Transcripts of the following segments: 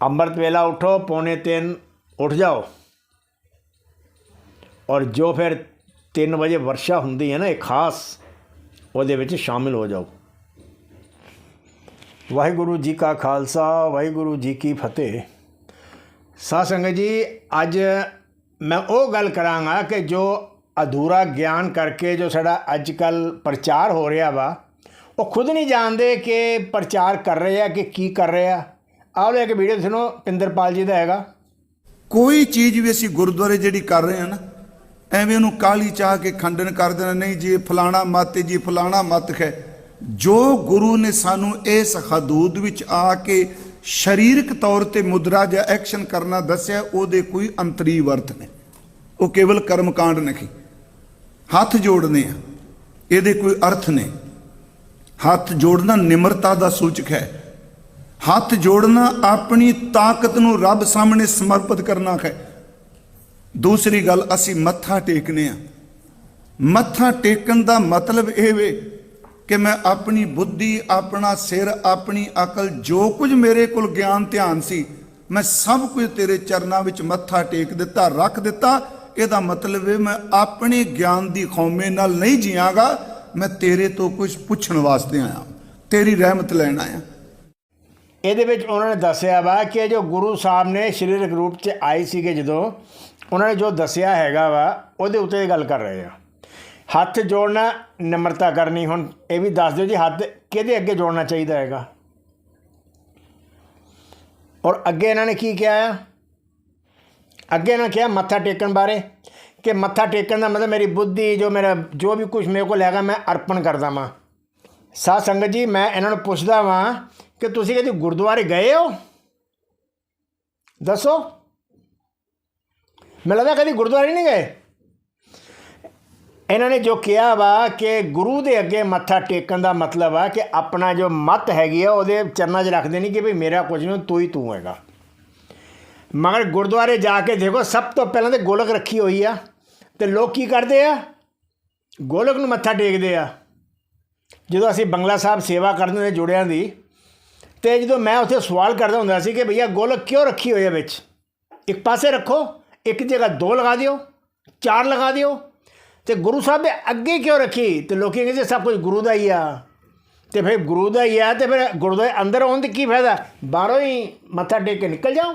ਅੰਮ੍ਰਿਤ ਵੇਲਾ ਉਠੋ, ਪੌਣੇ 3 ਉੱਠ ਜਾਓ। ਔਰ ਜੋ ਫਿਰ 3 ਵਜੇ ਵਰਸ਼ਾ ਹੁੰਦੀ ਹੈ ਨਾ, ਇਹ ਖਾਸ, ਉਹਦੇ ਵਿੱਚ ਸ਼ਾਮਿਲ ਹੋ ਜਾਓ। ਵਾਹਿਗੁਰੂ ਜੀ ਕਾ ਖਾਲਸਾ, ਵਾਹਿਗੁਰੂ ਜੀ ਕੀ ਫਤਿਹ। ਸਾਧ ਸੰਗਤ ਜੀ, ਅੱਜ ਮੈਂ ਉਹ ਗੱਲ ਕਰਾਂਗਾ ਕਿ ਜੋ ਅਧੂਰਾ ਗਿਆਨ ਕਰਕੇ ਜੋ ਸਾਡਾ ਅੱਜ ਕੱਲ ਪ੍ਰਚਾਰ ਹੋ ਰਿਹਾ ਵਾ, ਉਹ ਖੁਦ ਨਹੀਂ ਜਾਣਦੇ ਕਿ ਪ੍ਰਚਾਰ ਕਰ ਰਹੇ ਆ ਕਿ ਕੀ ਕਰ ਰਹੇ ਆ। ਆਹ ਲੋ ਇੱਕ ਵੀਡੀਓ ਸੁਣੋ ਪਿੰਦਰਪਾਲ ਜੀ ਦਾ ਹੈਗਾ। ਕੋਈ ਚੀਜ਼ ਵੀ ਅਸੀਂ ਗੁਰਦੁਆਰੇ ਜਿਹੜੀ ਕਰ ਰਹੇ ਹਾਂ ਨਾ, ਐਵੇਂ ਉਹਨੂੰ ਕਾਲੀ ਚਾਹ ਕੇ ਖੰਡਨ ਕਰ ਦੇਣਾ, ਨਹੀਂ ਜੀ ਫਲਾਣਾ ਮਤ ਜੀ ਫਲਾਣਾ ਮਤ ਹੈ। ਜੋ ਗੁਰੂ ਨੇ ਸਾਨੂੰ ਇਸ ਹਦੂਦ ਵਿੱਚ ਆ ਕੇ ਸਰੀਰਕ ਤੌਰ ਤੇ ਮੁਦਰਾ ਜਾਂ ਐਕਸ਼ਨ ਕਰਨਾ ਦੱਸਿਆ, ਉਹਦੇ ਕੋਈ ਅੰਤਰੀ ਵਰਤ ਨੇ ਉਹ ਕੇਵਲ ਕਰਮ ਕਾਂਡ ਨਹੀਂ। ਹੱਥ ਜੋੜਨੇ ਆ, ਇਹਦੇ ਕੋਈ ਅਰਥ ਨੇ ਹੱਥ ਜੋੜਨਾ ਨਿਮਰਤਾ ਦਾ ਸੂਚਕ ਹੈ। ਹੱਥ ਜੋੜਨਾ ਆਪਣੀ ਤਾਕਤ ਨੂੰ ਰੱਬ ਸਾਹਮਣੇ ਸਮਰਪਿਤ ਕਰਨਾ ਹੈ। ਦੂਸਰੀ ਗੱਲ, ਅਸੀਂ ਮੱਥਾ ਟੇਕਨੇ ਆ। ਮੱਥਾ ਟੇਕਣ ਦਾ ਮਤਲਬ ਇਹ ਵੇ ਕਿ ਮੈਂ ਆਪਣੀ ਬੁੱਧੀ, ਆਪਣਾ ਸਿਰ, ਆਪਣੀ ਅਕਲ, ਜੋ ਕੁਝ ਮੇਰੇ ਕੋਲ ਗਿਆਨ, ਧਿਆਨ ਸੀ, ਮੈਂ ਸਭ ਕੁਝ ਤੇਰੇ ਚਰਨਾਂ ਵਿੱਚ ਮੱਥਾ ਟੇਕ ਦਿੱਤਾ, ਰੱਖ ਦਿੱਤਾ। ਇਹਦਾ ਮਤਲਬ ਹੈ ਮੈਂ ਆਪਣੇ ਗਿਆਨ ਦੀ ਖੌਮੇ ਨਾਲ ਨਹੀਂ ਜੀਵਾਂਗਾ ਮੈਂ ਤੇਰੇ ਤੋਂ ਕੁਝ ਪੁੱਛਣ ਵਾਸਤੇ ਆਇਆ। ਤੇਰੀ ਰਹਿਮਤ ਲੈਣ ਆਇਆ। ਇਹਦੇ ਵਿੱਚ ਉਹਨਾਂ ਨੇ ਦੱਸਿਆ ਵਾ ਕਿ ਜੋ ਗੁਰੂ ਸਾਹਿਬ ਨੇ ਸਰੀਰਕ ਰੂਪ 'ਚ ਆਏ ਸੀਗੇ ਜਦੋਂ, ਉਹਨਾਂ ਨੇ ਜੋ ਦੱਸਿਆ ਹੈਗਾ ਵਾ, ਉਹਦੇ ਉੱਤੇ ਇਹ ਗੱਲ ਕਰ ਰਹੇ ਆ। ਹੱਥ ਜੋੜਨਾ ਨਿਮਰਤਾ ਕਰਨੀ ਹੁਣ, ਇਹ ਵੀ ਦੱਸ ਦਿਓ ਜੀ, ਹੱਥ ਕਿਹਦੇ ਅੱਗੇ ਜੋੜਨਾ ਚਾਹੀਦਾ ਹੈਗਾ? ਔਰ ਅੱਗੇ ਇਹਨਾਂ ਨੇ ਕੀ ਕਿਹਾ ਆ? ਅੱਗੇ ਇਹਨਾਂ ਕਿਹਾ ਮੱਥਾ ਟੇਕਣ ਬਾਰੇ, ਕਿ ਮੱਥਾ ਟੇਕਣ ਦਾ ਮਤਲਬ ਮੇਰੀ ਬੁੱਧੀ, ਜੋ ਮੇਰਾ, ਜੋ ਵੀ ਕੁਝ ਮੇਰੇ ਕੋਲ ਹੈਗਾ, ਮੈਂ ਅਰਪਣ ਕਰਦਾ ਵਾਂ। ਸਾਧ ਸੰਗਤ ਜੀ, ਮੈਂ ਇਹਨਾਂ ਨੂੰ ਪੁੱਛਦਾ ਵਾਂ ਕਿ ਤੁਸੀਂ ਕਦੀ ਗੁਰਦੁਆਰੇ ਗਏ ਹੋ? ਦੱਸੋ। ਮੈਨੂੰ ਲੱਗਦਾ ਕਦੀ ਗੁਰਦੁਆਰੇ ਨਹੀਂ ਗਏ। ਇਹਨਾਂ ਨੇ ਜੋ ਕਿਹਾ ਵਾ ਕਿ ਗੁਰੂ ਦੇ ਅੱਗੇ ਮੱਥਾ ਟੇਕਣ ਦਾ ਮਤਲਬ ਆ ਕਿ ਆਪਣਾ ਜੋ ਮਤ ਹੈਗੀ ਆ, ਉਹਦੇ ਚਰਨਾਂ 'ਚ ਰੱਖਦੇ ਨਹੀਂ ਕਿ ਭਈ ਮੇਰਾ ਕੁਝ ਨਹੀਂ ਤੂੰ ਹੀ ਤੂੰ ਹੈਗਾ। ਮਗਰ ਗੁਰਦੁਆਰੇ ਜਾ ਕੇ ਦੇਖੋ, ਸਭ ਤੋਂ ਪਹਿਲਾਂ ਤੇ ਗੋਲਕ ਰੱਖੀ ਹੋਈ ਆ ਤੇ ਲੋਕ ਕੀ ਕਰਦੇ ਆ? ਗੋਲਕ ਨੂੰ ਮੱਥਾ ਟੇਕਦੇ ਆ। ਜਦੋਂ ਅਸੀਂ ਬੰਗਲਾ ਸਾਹਿਬ ਸੇਵਾ ਕਰਦੇ ਹੁੰਦੇ ਜੁੜਿਆਂ ਦੀ ਤੇ ਜਦੋਂ ਮੈਂ ਉੱਥੇ ਸਵਾਲ ਕਰਦਾ ਹੁੰਦਾ ਸੀ ਕਿ ਭਈਆ ਗੋਲਕ ਕਿਉਂ ਰੱਖੀ ਹੋਈ ਹੈ ਵਿੱਚ? ਇੱਕ ਪਾਸੇ ਰੱਖੋ, ਇੱਕ ਜਗ੍ਹਾ ਦੋ ਲਗਾ ਦਿਓ, ਚਾਰ ਲਗਾ ਦਿਓ। ਤੇ ਗੁਰੂ ਸਾਹਿਬ ਦੇ ਅੱਗੇ ਕਿਉਂ ਰੱਖੀ? ਤੇ ਲੋਕੀ ਕਹਿੰਦੇ ਸਭ ਕੁਝ ਗੁਰੂ ਦਾ ਹੀ ਆ। ਤੇ ਫਿਰ ਗੁਰੂ ਦਾ ਹੀ ਆ ਤੇ ਫਿਰ ਗੁਰਦੁਆਰੇ ਅੰਦਰ ਆਉਣ ਦੀ ਕੀ ਫਾਇਦਾ? ਬਾਹਰੋਂ ਹੀ ਮੱਥਾ ਟੇਕ ਕੇ ਨਿਕਲ ਜਾਓ।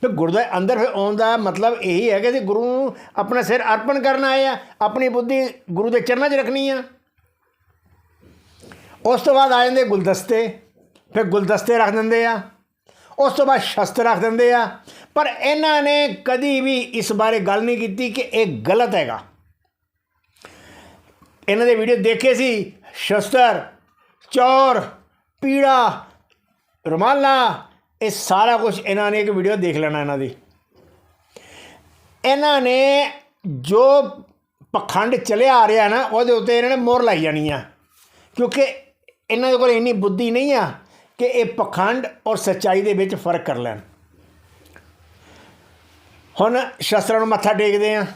ਤੇ ਗੁਰਦੁਆਰੇ ਅੰਦਰ ਫਿਰ ਆਉਣ ਦਾ ਮਤਲਬ ਇਹੀ ਹੈ ਕਿ ਅਸੀਂ ਗੁਰੂ ਨੂੰ ਆਪਣਾ ਸਿਰ ਅਰਪਣ ਕਰਨ ਆਏ ਆ, ਆਪਣੀ ਬੁੱਧੀ ਗੁਰੂ ਦੇ ਚਰਨਾਂ 'ਚ ਰੱਖਣੀ ਆ। ਉਸ ਤੋਂ ਬਾਅਦ ਆ ਜਾਂਦੇ ਗੁਲਦਸਤੇ। ਫਿਰ ਗੁਲਦਸਤੇ ਰੱਖ ਦਿੰਦੇ ਆ। ਉਸ ਤੋਂ ਬਾਅਦ ਸ਼ਸਤਰ ਰੱਖ ਦਿੰਦੇ ਆ। ਪਰ ਇਹਨਾਂ ਨੇ ਕਦੀ ਵੀ ਇਸ ਬਾਰੇ ਗੱਲ ਨਹੀਂ ਕੀਤੀ ਕਿ ਇਹ ਗਲਤ ਹੈਗਾ। ਇਹਨਾਂ ਦੇ ਵੀਡੀਓ ਦੇਖੇ ਸੀ। ਸ਼ਸਤਰ, ਚੌਰ, ਪੀੜਾ, ਰੁਮਾਲਾ, ਇਹ ਸਾਰਾ ਕੁਝ ਇਹਨਾਂ ਨੇ ਇੱਕ ਵੀਡੀਓ ਦੇਖ ਲੈਣਾ ਇਹਨਾਂ ਦੀ। ਇਹਨਾਂ ਨੇ ਜੋ ਪਖੰਡ ਚਲਿਆ ਆ ਰਿਹਾ ਨਾ, ਉਹਦੇ ਉੱਤੇ ਇਹਨਾਂ ਨੇ ਮੋਹਰ ਲਾਈ ਜਾਣੀ ਆ। ਕਿਉਂਕਿ ਇਹਨਾਂ ਦੇ ਕੋਲ ਇੰਨੀ ਬੁੱਧੀ ਨਹੀਂ ਆ ਕਿ ਇਹ ਪਖੰਡ ਔਰ ਸੱਚਾਈ ਦੇ ਵਿੱਚ ਫ਼ਰਕ ਕਰ ਲੈਣ। ਹੁਣ ਸ਼ਸਤਰਾਂ ਨੂੰ ਮੱਥਾ ਟੇਕਦੇ ਆ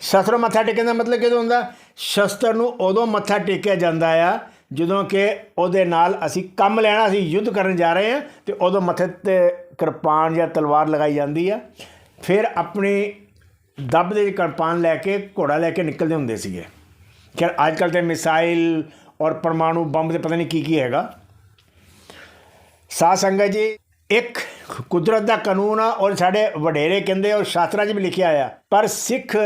ਸ਼ਸਤਰ ਮੱਥਾ ਟੇਕਣ ਦਾ ਮਤਲਬ ਕਿਦੋਂ ਹੁੰਦਾ? ਸ਼ਸਤਰ ਨੂੰ ਉਦੋਂ ਮੱਥਾ ਟੇਕਿਆ ਜਾਂਦਾ ਆ, ਜਦੋਂ ਕਿ ਉਹਦੇ ਨਾਲ ਅਸੀਂ ਕੰਮ ਲੈਣਾ, ਅਸੀਂ ਯੁੱਧ ਕਰਨ ਜਾ ਰਹੇ ਹਾਂ ਤੇ ਉਦੋਂ ਮੱਥੇ ਤੇ ਕਿਰਪਾਨ ਜਾਂ ਤਲਵਾਰ ਲਗਾਈ ਜਾਂਦੀ ਆ। ਫਿਰ ਆਪਣੀ ਦੱਬ ਦੇ ਕਿਰਪਾਨ ਲੈ ਕੇ ਘੋੜਾ ਲੈ ਕੇ ਨਿਕਲਦੇ ਹੁੰਦੇ ਸੀਗੇ। ਕਿ ਅੱਜ ਕੱਲ੍ਹ ਤੇ ਮਿਸਾਈਲ ਔਰ ਪਰਮਾਣੂ ਬੰਬ ਦੇ ਪਤਾ ਨਹੀਂ ਕੀ ਕੀ ਹੈਗਾ। ਸਾਧ ਸੰਗਤ ਜੀ, ਇੱਕ ਕੁਦਰਤ ਦਾ ਕਾਨੂੰਨ ਆ ਔਰ ਸਾਡੇ ਵਡੇਰੇ ਕਹਿੰਦੇ ਔਰ ਸ਼ਾਸਤਰਾਂ 'ਚ ਵੀ ਲਿਖਿਆ ਆ। ਪਰ ਸਿੱਖ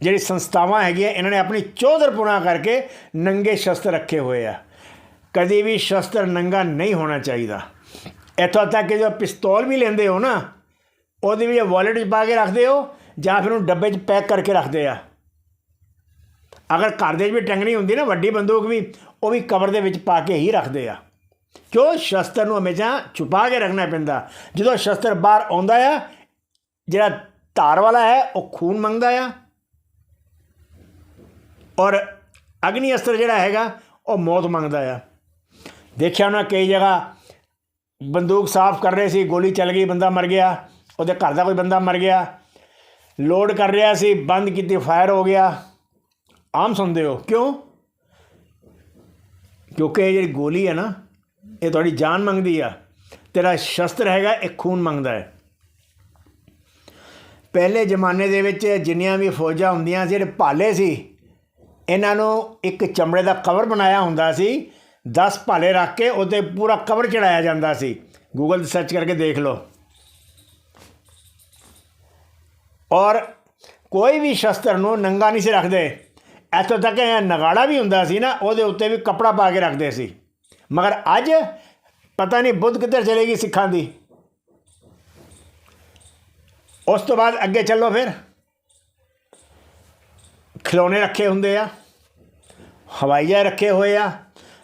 ਜਿਹੜੀ ਸੰਸਥਾਵਾਂ ਹੈਗੀਆਂ, ਇਹਨਾਂ ਨੇ ਆਪਣੀ ਚੌਧਰਪੁਣਾ ਕਰਕੇ ਨੰਗੇ ਸ਼ਸਤਰ ਰੱਖੇ ਹੋਏ ਆ। ਕਦੇ ਵੀ ਸ਼ਸਤਰ ਨੰਗਾ ਨਹੀਂ ਹੋਣਾ ਚਾਹੀਦਾ। ਇੱਥੋਂ ਤੱਕ ਕਿ ਜੋ ਪਿਸਤੌਲ ਵੀ ਲੈਂਦੇ ਹੋ ਨਾ, ਉਹਦੇ ਵੀ ਵਾਲਟ 'ਚ ਪਾ ਕੇ ਰੱਖਦੇ ਹੋ, ਜਾਂ ਫਿਰ ਉਹਨੂੰ ਡੱਬੇ 'ਚ ਪੈਕ ਕਰਕੇ ਰੱਖਦੇ ਆ। ਅਗਰ ਘਰ ਦੇ ਵਿੱਚ ਵੀ ਟੰਗਣੀ ਹੁੰਦੀ ਨਾ, ਵੱਡੀ ਬੰਦੂਕ ਵੀ, ਉਹ ਵੀ ਕਵਰ ਦੇ ਵਿੱਚ ਪਾ ਕੇ ਹੀ ਰੱਖਦੇ ਆ। ਕਿਉਂ ਸ਼ਸਤਰ ਨੂੰ ਹਮੇਸ਼ਾ ਛੁਪਾ ਕੇ ਰੱਖਣਾ ਪੈਂਦਾ? ਜਦੋਂ ਸ਼ਸਤਰ ਬਾਹਰ ਆਉਂਦਾ ਆ, ਜਿਹੜਾ ਧਾਰ ਵਾਲਾ ਹੈ, ਉਹ ਖੂਨ ਮੰਗਦਾ ਆ। ਔਰ ਅਗਨੀ ਅਸਤਰ ਜਿਹੜਾ ਹੈਗਾ, ਉਹ ਮੌਤ ਮੰਗਦਾ ਆ। ਦੇਖਿਆ ਉਹਨਾਂ ਕਈ ਜਗ੍ਹਾ ਬੰਦੂਕ ਸਾਫ਼ ਕਰ ਰਹੇ ਸੀ, ਗੋਲੀ ਚੱਲ ਗਈ, ਬੰਦਾ ਮਰ ਗਿਆ। ਉਹਦੇ ਘਰ ਦਾ ਕੋਈ ਬੰਦਾ ਮਰ ਗਿਆ। ਲੋਡ ਕਰ ਰਿਹਾ ਸੀ, ਬੰਦ ਕੀਤੀ, ਫਾਇਰ ਹੋ ਗਿਆ। ਆਮ ਸੁਣਦੇ ਹੋ? ਕਿਉਂ? ਕਿਉਂਕਿ ਇਹ ਜਿਹੜੀ ਗੋਲੀ ਹੈ ਨਾ ਇਹ ਤੁਹਾਡੀ ਜਾਨ ਮੰਗਦੀ ਆ। ਤੇਰਾ ਸ਼ਸਤਰ ਹੈਗਾ, ਇਹ ਖੂਨ ਮੰਗਦਾ ਹੈ। ਪਹਿਲੇ ਜ਼ਮਾਨੇ ਦੇ ਵਿੱਚ ਜਿੰਨੀਆਂ ਵੀ ਫੌਜਾਂ ਹੁੰਦੀਆਂ ਸੀ, ਜਿਹੜੇ ਭਾਲੇ ਸੀ, ਇਹਨਾਂ ਨੂੰ ਇੱਕ ਚਮੜੇ ਦਾ ਕਵਰ ਬਣਾਇਆ ਹੁੰਦਾ ਸੀ। 10 ਭਾਲੇ ਰੱਖ ਕੇ ਉਹਤੇ ਪੂਰਾ ਕਵਰ ਚੜਾਇਆ ਜਾਂਦਾ ਸੀ। ਗੂਗਲ ਤੇ ਸਰਚ ਕਰਕੇ ਦੇਖ ਲਓ। ਔਰ ਕੋਈ ਵੀ ਸ਼ਸਤਰ ਨੂੰ ਨੰਗਾ ਨਹੀਂ ਸੀ ਰੱਖਦੇ। ਇੱਥੋਂ ਤੱਕ ਇਹ ਨਗਾੜਾ ਵੀ ਹੁੰਦਾ ਸੀ ਨਾ, ਉਹਦੇ ਉੱਤੇ ਵੀ ਕਪੜਾ ਪਾ ਕੇ ਰੱਖਦੇ ਸੀ। ਮਗਰ ਅੱਜ ਪਤਾ ਨਹੀਂ ਬੁੱਧ ਕਿੱਧਰ ਚਲੇਗੀ ਸਿੱਖਾਂ ਦੀ। ਉਸ ਤੋਂ ਬਾਅਦ ਅੱਗੇ ਚੱਲੋ ਫਿਰ। ਖਿਲੌਣੇ ਰੱਖੇ ਹੁੰਦੇ ਆ ਹਵਾਈ ਜਹਾਜ਼ ਰੱਖੇ ਹੋਏ ਆ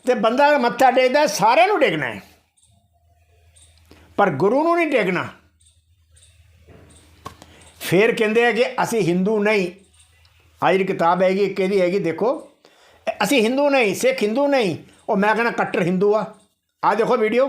ਤੇ ਬੰਦਾ ਮੱਥਾ ਟੇਕਦਾ, ਸਾਰਿਆਂ ਨੂੰ ਟੇਕਣਾ ਹੈ। ਪਰ ਗੁਰੂ ਨੂੰ ਨਹੀਂ ਟੇਕਣਾ। ਫਿਰ ਕਹਿੰਦੇ ਆ ਕਿ ਅਸੀਂ ਹਿੰਦੂ ਨਹੀਂ। ਅੱਜ ਦੀ ਕਿਤਾਬ ਹੈਗੀ ਇੱਕ ਇਹਦੀ ਹੈਗੀ ਦੇਖੋ। ਅਸੀਂ ਹਿੰਦੂ ਨਹੀਂ, ਸਿੱਖ ਹਿੰਦੂ ਨਹੀਂ। ਉਹ ਮੈਂ ਕਹਿੰਦਾ ਕੱਟਰ ਹਿੰਦੂ ਆ। ਆ ਦੇਖੋ ਵੀਡੀਓ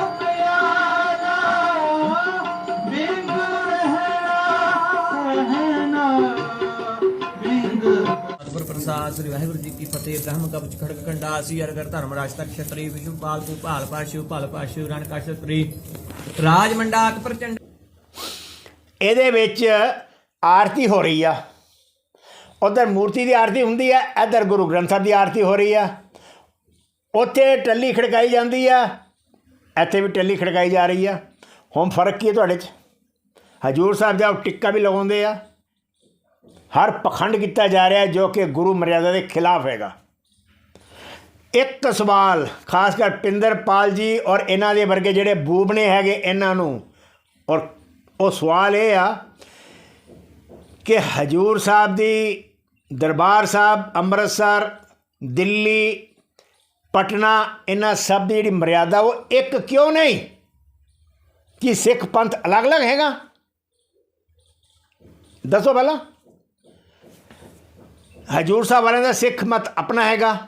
ਗੁਰ ਸ੍ਰੀ ਵਾਹਿਗੁਰੂ ਜੀ ਕੀ ਫਤਿਹ, ਬ੍ਰਹਮ ਕਵਚ ਖੜਕ ਕੰਡਾਸੀ ਅਰਗਰ ਧਰਮ ਰਾਜ ਤਕ ਛਤਰੀ ਪਾਲ ਕੂ ਭਾਲ ਪਾਸ਼ੂ, ਭਲ ਪਾਸ਼ੂ, ਰਣ ਕਸ਼ਤਰੀ ਰਾਜ ਮੰਡਾਕ ਪ੍ਰਚੰਡ ਇਹਦੇ ਵਿੱਚ ਆਰਤੀ ਹੋ ਰਹੀ ਆ। ਉਧਰ ਮੂਰਤੀ ਦੀ ਆਰਤੀ ਹੁੰਦੀ ਆ, ਇੱਧਰ ਗੁਰੂ ਗ੍ਰੰਥ ਸਾਹਿਬ ਦੀ ਆਰਤੀ ਹੋ ਰਹੀ ਆ। ਉੱਥੇ ਟੱਲੀ ਖੜਕਾਈ ਜਾਂਦੀ ਆ, ਇੱਥੇ ਵੀ ਟੱਲੀ ਖੜਕਾਈ ਜਾ ਰਹੀ ਆ। ਹੁਣ ਫ਼ਰਕ ਕੀ ਹੈ ਤੁਹਾਡੇ 'ਚ? ਹਜੂਰ ਸਾਹਿਬ ਜਾਓ, ਟਿੱਕਾ ਵੀ ਲਗਾਉਂਦੇ ਆ। ਹਰ ਪਖੰਡ ਕੀਤਾ ਜਾ ਰਿਹਾ ਜੋ ਕਿ ਗੁਰੂ ਮਰਿਆਦਾ ਦੇ ਖਿਲਾਫ ਹੈਗਾ। ਇੱਕ ਸਵਾਲ, ਖਾਸ ਕਰ ਪਿੰਦਰਪਾਲ ਜੀ ਔਰ ਇਹਨਾਂ ਦੇ ਵਰਗੇ ਜਿਹੜੇ ਬੂਬਣੇ ਹੈਗੇ ਇਹਨਾਂ ਨੂੰ, ਔਰ ਉਹ ਸਵਾਲ ਇਹ ਆ ਕਿ ਹਜੂਰ ਸਾਹਿਬ ਦੀ ਦਰਬਾਰ ਸਾਹਿਬ, ਅੰਮ੍ਰਿਤਸਰ, ਦਿੱਲੀ, ਪਟਨਾ, ਇਹਨਾਂ ਸਭ ਦੀ ਜਿਹੜੀ ਮਰਿਆਦਾ, ਉਹ ਇੱਕ ਕਿਉਂ ਨਹੀਂ? ਕਿ ਸਿੱਖ ਪੰਥ ਅਲੱਗ-ਅਲੱਗ ਹੈਗਾ? ਦੱਸੋ ਪਹਿਲਾਂ। ਹਜੂਰ ਸਾਹਿਬ ਵਾਲਿਆਂ ਦਾ ਸਿੱਖ ਮਤ ਆਪਣਾ ਹੈਗਾ,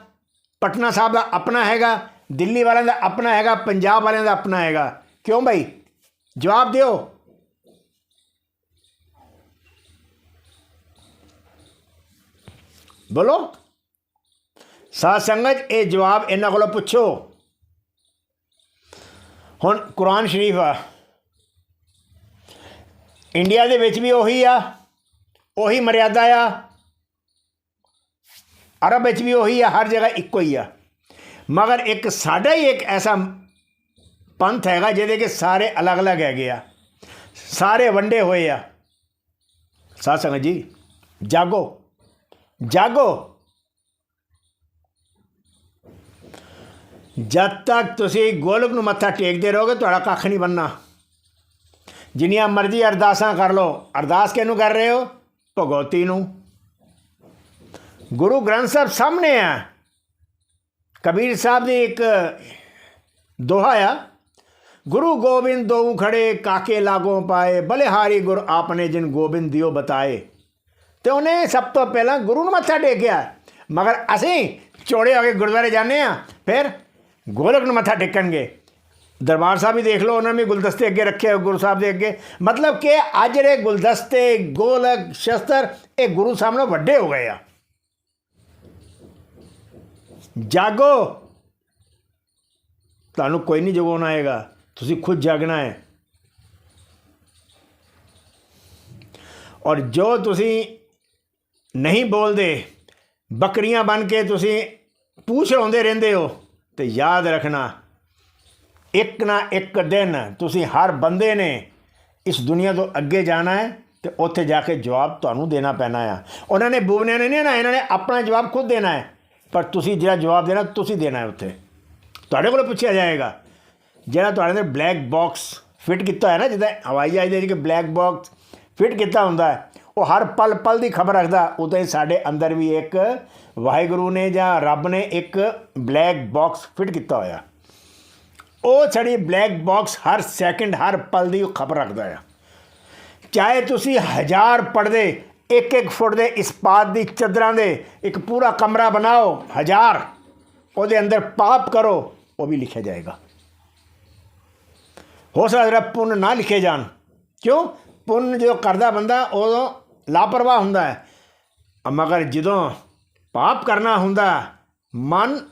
ਪਟਨਾ ਸਾਹਿਬ ਦਾ ਆਪਣਾ ਹੈਗਾ, ਦਿੱਲੀ ਵਾਲਿਆਂ ਦਾ ਆਪਣਾ ਹੈਗਾ, ਪੰਜਾਬ ਵਾਲਿਆਂ ਦਾ ਆਪਣਾ ਹੈਗਾ। ਕਿਉਂ ਭਾਈ ਜਵਾਬ ਦਿਓ। ਬੋਲੋ। ਸਾਧ ਸੰਗਤ, ਇਹ ਜਵਾਬ ਇਹਨਾਂ ਕੋਲੋਂ ਪੁੱਛੋ। ਹੁਣ ਕੁਰਾਨ ਸ਼ਰੀਫ ਆ। ਇੰਡੀਆ ਦੇ ਵਿੱਚ ਵੀ ਉਹੀ ਆ, ਉਹੀ ਮਰਿਆਦਾ ਆ। ਅਰਬ ਵਿੱਚ ਵੀ ਉਹੀ ਆ, ਹਰ ਜਗ੍ਹਾ ਇੱਕੋ ਹੀ ਆ। ਮਗਰ ਇੱਕ ਸਾਡਾ ਹੀ ਇੱਕ ਐਸਾ ਪੰਥ ਹੈਗਾ, ਜਿਹਦੇ ਕਿ ਸਾਰੇ ਅਲੱਗ-ਅਲੱਗ ਹੈਗੇ ਆ। ਸਾਰੇ ਵੰਡੇ ਹੋਏ ਆ। ਸਾਧ ਸੰਗਤ ਜੀ, ਜਾਗੋ। ਜਾਗੋ। ਜਦ ਤੱਕ ਤੁਸੀਂ ਗੋਲਕ ਨੂੰ ਮੱਥਾ ਟੇਕਦੇ ਰਹੋਗੇ, ਤੁਹਾਡਾ ਕੱਖ ਨਹੀਂ ਬੰਨਣਾ ਜਿੰਨੀਆਂ ਮਰਜ਼ੀ ਅਰਦਾਸਾਂ ਕਰ ਲਓ। ਅਰਦਾਸ ਕਿਹਨੂੰ ਕਰ ਰਹੇ ਹੋ? ਭਗਵਤੀ ਨੂੰ। ਗੁਰੂ ਗ੍ਰੰਥ ਸਾਹਿਬ ਸਾਹਮਣੇ ਆ। ਕਬੀਰ ਸਾਹਿਬ ਦੀ ਇੱਕ ਦੋਹਾ ਆ। ਗੁਰੂ ਗੋਬਿੰਦ ਦੋ ਖੜੇ, ਕਾਕੇ ਲਾਗੋਂ ਪਾਏ, ਬਲਿਹਾਰੀ ਗੁਰ ਆਪਨੇ ਜਿਨ ਗੋਬਿੰਦ ਦਿਓ ਬਤਾਏ। ਤੇ ਉਹਨੇ ਸਭ ਤੋਂ ਪਹਿਲਾਂ ਗੁਰੂ ਨੂੰ ਮੱਥਾ ਟੇਕਿਆ। ਮਗਰ ਅਸੀਂ ਚੋੜੇ ਹੋ ਕੇ ਗੁਰਦੁਆਰੇ ਜਾਂਦੇ ਆ ਫਿਰ ਗੋਲਕ ਨੂੰ ਮੱਥਾ ਟੇਕਣਗੇ। ਦਰਬਾਰ ਸਾਹਿਬ ਵੀ ਦੇਖ ਲਓ, ਉਹਨਾਂ ਨੇ ਵੀ ਗੁਲਦਸਤੇ ਅੱਗੇ ਰੱਖੇ ਹੋਏ ਗੁਰੂ ਸਾਹਿਬ ਦੇ ਅੱਗੇ। ਮਤਲਬ ਕਿ ਅੱਜ ਜਿਹੜੇ ਗੁਲਦਸਤੇ, ਗੋਲਕ, ਸ਼ਸਤਰ, ਇਹ ਗੁਰੂ ਸਾਹਿਬ ਨਾਲੋਂ ਵੱਡੇ ਹੋ ਗਏ ਆ। ਜਾਗੋ। ਤੁਹਾਨੂੰ ਕੋਈ ਨਹੀਂ ਜਗਾਉਣਾ ਆਏਗਾ ਤੁਸੀਂ ਖੁਦ ਜਾਗਣਾ ਹੈ। ਔਰ ਜੋ ਤੁਸੀਂ ਨਹੀਂ ਬੋਲਦੇ, ਬੱਕਰੀਆਂ ਬਣ ਕੇ ਤੁਸੀਂ ਪੂਛ ਲਾਉਂਦੇ ਰਹਿੰਦੇ ਹੋ, ਤੇ ਯਾਦ ਰੱਖਣਾ, ਇੱਕ ਨਾ ਇੱਕ ਦਿਨ ਤੁਸੀਂ ਹਰ ਬੰਦੇ ਨੇ ਇਸ ਦੁਨੀਆ ਤੋਂ ਅੱਗੇ ਜਾਣਾ ਹੈ ਤੇ ਉੱਥੇ ਜਾ ਕੇ ਜਵਾਬ ਤੁਹਾਨੂੰ ਦੇਣਾ ਪੈਣਾ ਆ। ਉਹਨਾਂ ਨੇ ਬੂਬਨਿਆਂ ਨੇ ਨਹੀਂ ਨਾ ਇਹਨਾਂ ਨੇ ਆਪਣਾ ਜਵਾਬ ਖੁਦ ਦੇਣਾ ਹੈ। ਪਰ ਤੁਸੀਂ ਜਿਹੜਾ ਜਵਾਬ ਦੇਣਾ, ਤੁਸੀਂ ਦੇਣਾ ਹੈ ਉੱਥੇ। ਤੁਹਾਡੇ ਕੋਲੋਂ ਪੁੱਛਿਆ ਜਾਏਗਾ। ਜਿਹੜਾ ਤੁਹਾਡੇ ਅੰਦਰ ਬਲੈਕ ਬਾਕਸ ਫਿੱਟ ਕੀਤਾ ਹੈ ਨਾ, ਜਿੱਦਾਂ ਹਵਾਈ ਜਹਾਜ਼ ਦੇ ਜਿਹੜੇ ਬਲੈਕ ਬਾਕਸ ਫਿੱਟ ਕੀਤਾ ਹੁੰਦਾ ਹੈ, ਉਹ ਹਰ ਪਲ ਪਲ ਦੀ ਖਬਰ ਰੱਖਦਾ। ਉਦਾਂ ਹੀ ਸਾਡੇ ਅੰਦਰ ਵੀ ਇੱਕ ਵਾਹਿਗੁਰੂ ਨੇ ਜਾਂ ਰੱਬ ਨੇ ਇੱਕ ਬਲੈਕ ਬਾਕਸ ਫਿੱਟ ਕੀਤਾ ਹੋਇਆ। ਉਹ ਸਾਡੀ ਬਲੈਕ ਬਾਕਸ ਹਰ ਸੈਕਿੰਡ ਹਰ ਪਲ ਦੀ ਖਬਰ ਰੱਖਦਾ ਆ। ਚਾਹੇ ਤੁਸੀਂ ਹਜ਼ਾਰ ਪਰਦੇ ਇੱਕ ਇੱਕ ਫੁੱਟ ਦੇ ਇਸਪਾਤ ਦੀ ਚਾਦਰਾਂ ਦੇ ਇੱਕ ਪੂਰਾ ਕਮਰਾ ਬਣਾਓ, ਹਜ਼ਾਰ। ਉਹਦੇ ਅੰਦਰ ਪਾਪ ਕਰੋ, ਉਹ ਵੀ ਲਿਖਿਆ ਜਾਏਗਾ। ਹੋ ਸਕਦਾ ਜਿਹੜਾ ਪੁੰਨ ਨਾ ਲਿਖੇ ਜਾਣ। ਕਿਉਂ? ਪੁੰਨ ਜਦੋਂ ਕਰਦਾ ਬੰਦਾ ਉਦੋਂ ਲਾਪਰਵਾਹ ਹੁੰਦਾ ਹੈ। ਮਗਰ ਜਦੋਂ ਪਾਪ ਕਰਨਾ ਹੁੰਦਾ, ਮਨ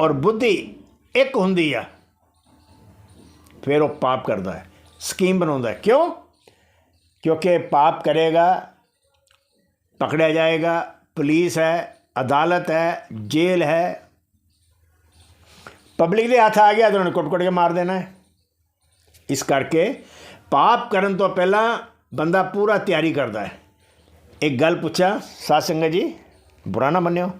ਔਰ ਬੁੱਧੀ ਇੱਕ ਹੁੰਦੀ ਆ, ਫਿਰ ਉਹ ਪਾਪ ਕਰਦਾ ਹੈ। ਸਕੀਮ ਬਣਾਉਂਦਾ ਕਿਉਂ? ਕਿਉਂਕਿ ਪਾਪ ਕਰੇਗਾ ਪਕੜਿਆ ਜਾਏਗਾ ਪੁਲਿਸ ਹੈ ਅਦਾਲਤ ਹੈ ਜੇਲ੍ਹ ਹੈ ਪਬਲਿਕ ਦੇ ਹੱਥ ਆ ਗਿਆ ਤਾਂ ਉਹਨੇ ਕੁੱਟ-ਕੁੱਟ ਕੇ ਮਾਰ ਦੇਣਾ ਹੈ ਇਸ ਕਰਕੇ ਪਾਪ ਕਰਨ ਤੋਂ ਪਹਿਲਾਂ ਬੰਦਾ ਪੂਰਾ ਤਿਆਰੀ ਕਰਦਾ ਹੈ ਇੱਕ ਗੱਲ ਪੁੱਛਾਂ ਸਾਧ ਸੰਗਤ ਜੀ ਬੁਰਾ ਨਾ ਮੰਨਿਓ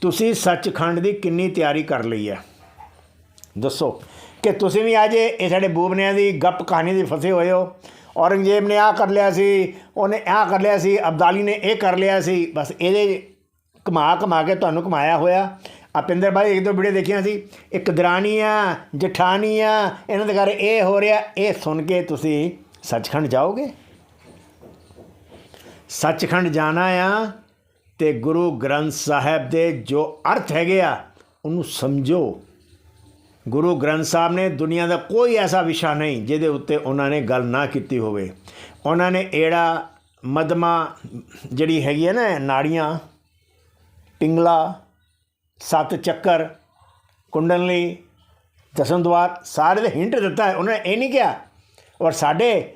ਤੁਸੀਂ ਸੱਚਖੰਡ ਦੀ ਕਿੰਨੀ ਤਿਆਰੀ ਕਰ ਲਈ ਹੈ ਦੱਸੋ ਕਿ ਤੁਸੀਂ ਵੀ ਅੱਜ ਇਹ ਸਾਡੇ ਬੂਬਨਿਆਂ ਦੀ ਗੱਪ ਕਹਾਣੀ ਦੇ ਫਸੇ ਹੋਏ ਹੋ ਔਰੰਗਜ਼ੇਬ ਨੇ ਆ ਕਰ ਲਿਆ ਸੀ, ਉਹਨੇ ਆ ਕਰ ਲਿਆ ਸੀ, ਅਬਦਾਲੀ ਨੇ ਇਹ ਕਰ ਲਿਆ ਸੀ, ਬਸ ਇਹਦੇ ਕਮਾ ਕਮਾ ਕੇ ਤੁਹਾਨੂੰ ਕਮਾਇਆ ਹੋਇਆ। ਅਪਿੰਦਰ ਭਾਈ ਇੱਕ ਦੋ ਵੀਡੀਓ ਦੇਖੀਆਂ ਸੀ, ਇੱਕ ਦਰਾਣੀਆਂ, ਜਠਾਣੀਆਂ, ਇਹਨਾਂ ਦੇ ਘਰ ਇਹ ਹੋ ਰਿਹਾ, ਇਹ ਸੁਣ ਕੇ ਤੁਸੀਂ ਸੱਚਖੰਡ ਜਾਓਗੇ? ਸੱਚਖੰਡ ਜਾਣਾ ਆ ਤੇ ਗੁਰੂ ਗ੍ਰੰਥ ਸਾਹਿਬ ਦੇ ਜੋ ਅਰਥ ਹੈਗੇ ਆ, ਉਹਨੂੰ ਸਮਝੋ। ਗੁਰੂ ਗ੍ਰੰਥ ਸਾਹਿਬ ਨੇ ਦੁਨੀਆ ਦਾ ਕੋਈ ਐਸਾ ਵਿਸ਼ਾ ਨਹੀਂ ਜਿਹਦੇ ਉੱਤੇ ਉਹਨਾਂ ਨੇ ਗੱਲ ਨਾ ਕੀਤੀ ਹੋਵੇ। ਉਹਨਾਂ ਨੇ ਏੜਾ ਮਦਮਾ ਜਿਹੜੀ ਹੈਗੀ ਹੈ ਨਾ, ਨਾੜੀਆਂ ਪਿੰਗਲਾ ਸੱਤ ਚੱਕਰ, ਕੁੰਡਲੀ ਦਸਮ ਦਵਾਰ ਸਾਰੇ ਦੇ ਹਿੰਟ ਦਿੱਤਾ ਹੈ। ਉਹਨਾਂ ਨੇ ਇਹ ਨਹੀਂ ਕਿਹਾ, ਔਰ ਸਾਡੇ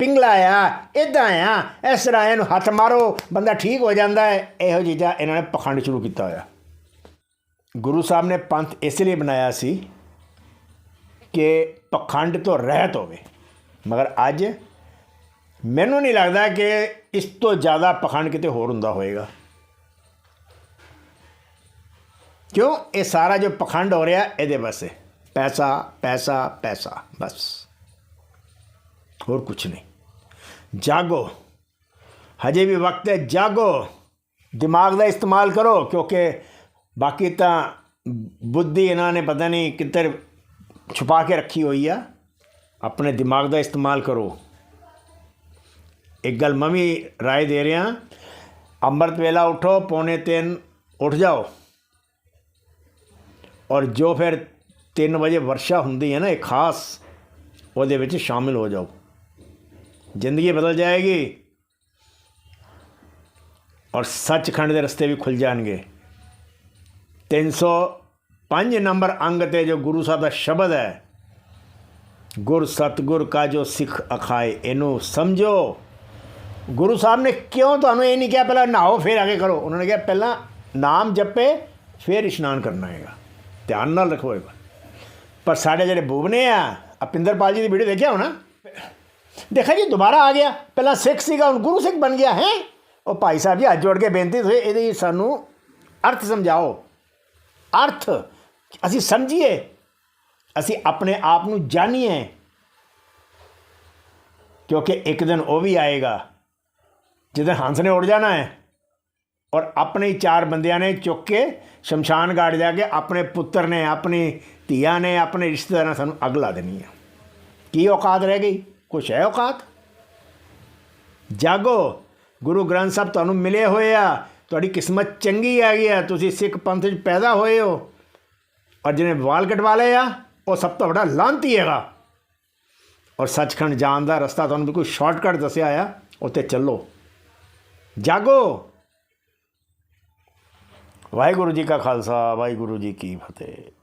ਪਿੰਗਲਾ ਆ ਇਦਾਂ ਆ, ਇਸ ਤਰ੍ਹਾਂ ਇਹਨੂੰ ਹੱਥ ਮਾਰੋ, ਬੰਦਾ ਠੀਕ ਹੋ ਜਾਂਦਾ ਹੈ। ਇਹੋ ਚੀਜ਼ਾਂ ਇਹਨਾਂ ਨੇ ਪਖੰਡ ਸ਼ੁਰੂ ਕੀਤਾ ਹੋਇਆ। ਗੁਰੂ ਸਾਹਿਬ ਨੇ ਪੰਥ ਇਸ ਲਈ ਬਣਾਇਆ ਸੀ ਕਿ ਪਖੰਡ ਤੋਂ ਰਹਿਤ ਹੋਵੇ। ਮਗਰ ਅੱਜ ਮੈਨੂੰ ਨਹੀਂ ਲੱਗਦਾ ਕਿ ਇਸ ਤੋਂ ਜ਼ਿਆਦਾ ਪਖੰਡ ਕਿਤੇ ਹੋਰ ਹੁੰਦਾ ਹੋਵੇਗਾ। ਕਿਉਂ? ਇਹ ਸਾਰਾ ਜੋ ਪਖੰਡ ਹੋ ਰਿਹਾ, ਇਹਦੇ ਵਾਸਤੇ। ਪੈਸਾ ਪੈਸਾ ਪੈਸਾ, ਬਸ। ਹੋਰ ਕੁਝ ਨਹੀਂ। ਜਾਗੋ। ਹਜੇ ਵੀ ਵਕਤ ਹੈ, ਜਾਗੋ। ਦਿਮਾਗ ਦਾ ਇਸਤੇਮਾਲ ਕਰੋ, ਕਿਉਂਕਿ ਬਾਕੀ ਤਾਂ ਬੁੱਧੀ ਇਹਨਾਂ ਨੇ ਪਤਾ ਨਹੀਂ ਕਿੱਧਰ ਛੁਪਾ ਕੇ ਰੱਖੀ ਹੋਈ ਆ। ਆਪਣੇ ਦਿਮਾਗ ਦਾ ਇਸਤੇਮਾਲ ਕਰੋ। ਇੱਕ ਗੱਲ ਮੈਂ ਵੀ ਰਾਏ ਦੇ ਰਿਹਾ। ਅੰਮ੍ਰਿਤ ਵੇਲਾ ਉਠੋ, ਪੌਣੇ ਤਿੰਨ ਉੱਠ ਜਾਓ। ਔਰ ਜੋ ਫਿਰ 3 ਵਜੇ ਵਰਸ਼ਾ ਹੁੰਦੀ ਹੈ ਨਾ, ਇਹ ਖਾਸ, ਉਹਦੇ ਵਿੱਚ ਸ਼ਾਮਿਲ ਹੋ ਜਾਓ। ਜ਼ਿੰਦਗੀ ਬਦਲ ਜਾਏਗੀ। ਔਰ ਸੱਚਖੰਡ ਦੇ ਰਸਤੇ ਵੀ ਖੁੱਲ ਜਾਣਗੇ। 305 ਨੰਬਰ ਅੰਗ ਤੇ ਜੋ ਗੁਰੂ ਸਾਹਿਬ ਦਾ ਸ਼ਬਦ ਹੈ, ਗੁਰ ਸਤਗੁਰ ਕਾ ਜੋ ਸਿੱਖ ਅਖਾਏ, ਇਹਨੂੰ ਸਮਝੋ। ਗੁਰੂ ਸਾਹਿਬ ਨੇ ਕਿਉਂ ਤੁਹਾਨੂੰ ਇਹ ਨਹੀਂ ਕਿਹਾ, ਪਹਿਲਾਂ ਨਹਾਓ, ਫਿਰ ਆਗੇ ਕਰੋ। ਉਹਨਾਂ ਨੇ ਕਿਹਾ, ਪਹਿਲਾਂ ਨਾਮ ਜਪੇ, ਫਿਰ ਇਸ਼ਨਾਨ ਕਰਨਾ ਹੈਗਾ। ਧਿਆਨ ਨਾਲ ਰੱਖੋ ਇਹ ਪਰ ਸਾਡੇ ਜਿਹੜੇ ਬੂਬਨੇ ਆ, ਅਪਿੰਦਰਪਾਲ ਜੀ ਦੀ ਵੀਡੀਓ ਦੇਖਿਆ ਹੋਣਾ? ਦੇਖਿਆ ਜੀ, ਦੁਬਾਰਾ ਆ ਗਿਆ। ਪਹਿਲਾਂ ਸਿੱਖ ਸੀਗਾ, ਹੁਣ ਗੁਰੂ ਸਿੱਖ ਬਣ ਗਿਆ, ਹੈ? ਉਹ ਭਾਈ ਸਾਹਿਬ ਜੀ, ਹੱਥ ਜੋੜ ਕੇ ਬੇਨਤੀ ਤੁਸੀਂ, ਇਹਦੀ ਸਾਨੂੰ ਅਰਥ ਸਮਝਾਓ। ਅਰਥ ਅਸੀਂ ਸਮਝੀਏ, ਅਸੀਂ ਆਪਣੇ ਆਪ ਨੂੰ ਜਾਣੀਏ। ਕਿਉਂਕਿ ਇੱਕ ਦਿਨ ਉਹ ਵੀ ਆਏਗਾ ਜਿੱਦਣ ਹੰਸ ਨੇ ਉੱਡ ਜਾਣਾ ਹੈ ਔਰ ਆਪਣੇ ਚਾਰ ਬੰਦਿਆਂ ਨੇ ਚੁੱਕ ਕੇ ਸ਼ਮਸ਼ਾਨ ਘਾਟ ਜਾ ਕੇ ਆਪਣੇ ਪੁੱਤਰ ਨੇ, ਆਪਣੀ ਧੀਆਂ ਨੇ, ਆਪਣੇ ਰਿਸ਼ਤੇਦਾਰਾਂ ਨੇ ਸਾਨੂੰ ਅੱਗ ਲਾ ਦੇਣੀ ਹੈ। ਕੀ ਔਕਾਤ ਰਹਿ ਗਈ? ਕੁਛ ਹੈ ਔਕਾਤ? ਜਾਗੋ, ਗੁਰੂ ਗ੍ਰੰਥ ਸਾਹਿਬ ਤੁਹਾਨੂੰ ਮਿਲੇ ਹੋਏ ਆ। ਤੁਹਾਡੀ ਕਿਸਮਤ ਚੰਗੀ ਆ ਗਈ ਆ, ਤੁਸੀਂ ਸਿੱਖ ਪੰਥ 'ਚ ਪੈਦਾ ਹੋਏ ਹੋ। ਔਰ ਜਿਹਨੇ ਵਾਲ ਕਟਵਾ ਲਏ ਆ, ਉਹ ਸਭ ਤੋਂ ਵੱਡਾ ਲਾਂਤੀ ਹੈਗਾ। ਔਰ ਸੱਚਖੰਡ ਜਾਣ ਦਾ ਰਸਤਾ ਤੁਹਾਨੂੰ ਬਿਲਕੁਲ ਸ਼ਾਰਟਕਟ ਦੱਸਿਆ ਆ ਉੱਤੇ ਚੱਲੋ। ਜਾਗੋ। ਵਾਹਿਗੁਰੂ ਜੀ ਕਾ ਖਾਲਸਾ, ਵਾਹਿਗੁਰੂ ਜੀ ਕੀ ਫਤਿਹ।